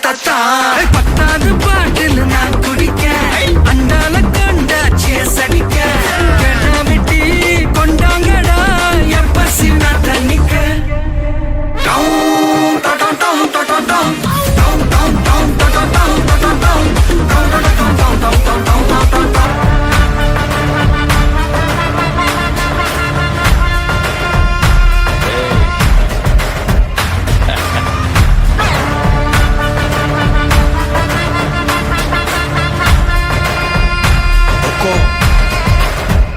தத்தா. பத்தாது பா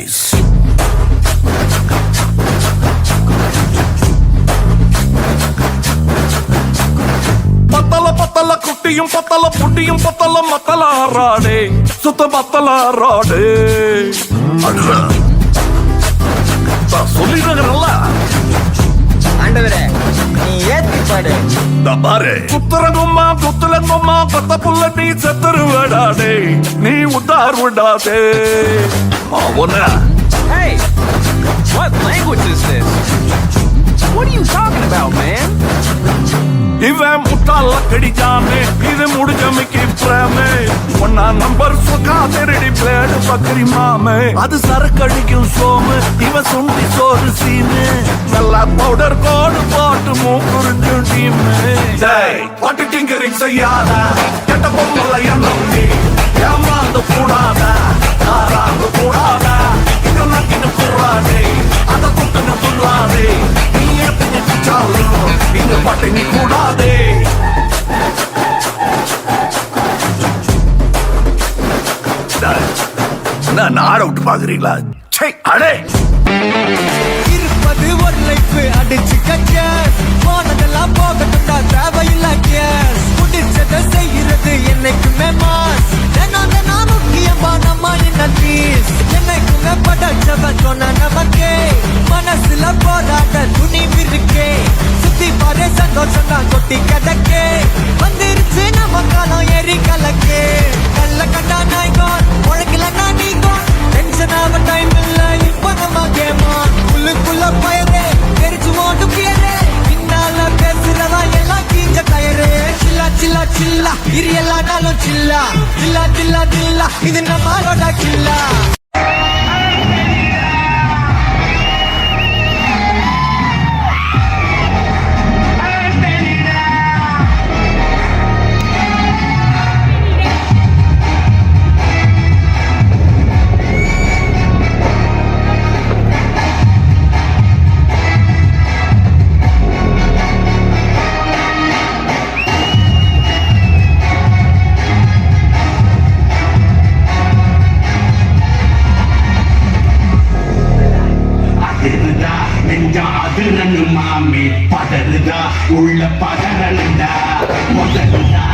பைஸ் பத்தல பத்தல குட்டியும் பத்தல புட்டியும் பத்தல மத்தல ஆறாடே சுத்த பத்தல ஆறாடே சொல்லிடுறல ஆண்டவரே நீ ஏத்தி பாடு. பாரு. குத்துறங்கும்மா குத்துலங்கும்மா பத்த புள்ள நீ செத்துரு விடாடே நீ உத்தார் விடாதே அவன Hey, what language is this? What are you talking about, man? இவன் முட்டாள கடிச்சானே. இது முடிஞ்சமைக்கு பிரேமே. ஒன்னா நம்பர் சுகா திருடி பிளேடு பக்கரி மாமே. அது சரக்கடிக்கும் சோமு இவன் சுண்டி சோறு சீனு. நல்லா பவுடர் கோடு போட்டு மூக்குறிஞ்சு டீமு பாட்டு டிங்கரிங் செய்யாத. கெட்ட பொம்மல எண்ணம் நீ. ஏமாந்து கூடாத. ஆறாந்து கூடாத. இது நக்கின்னு கூடாதே அதை குட்டுன்னு சொல்லாதே. நீ ஏத்தினு சாலும் இங்க பட்டினி கூடாதே. நான் விட்டு பாக்குறீங்களா அடே. ಇಲ್ಲ ಇಲ್ಲ ದಿಲ್ಲ ದಿಲ್ಲ ಇದನ್ನ ಮಾಡೋದಕ್ಕಿಲ್ಲ அதிரனு பதறுதா? உள்ள பதறனுடா முதலுதா?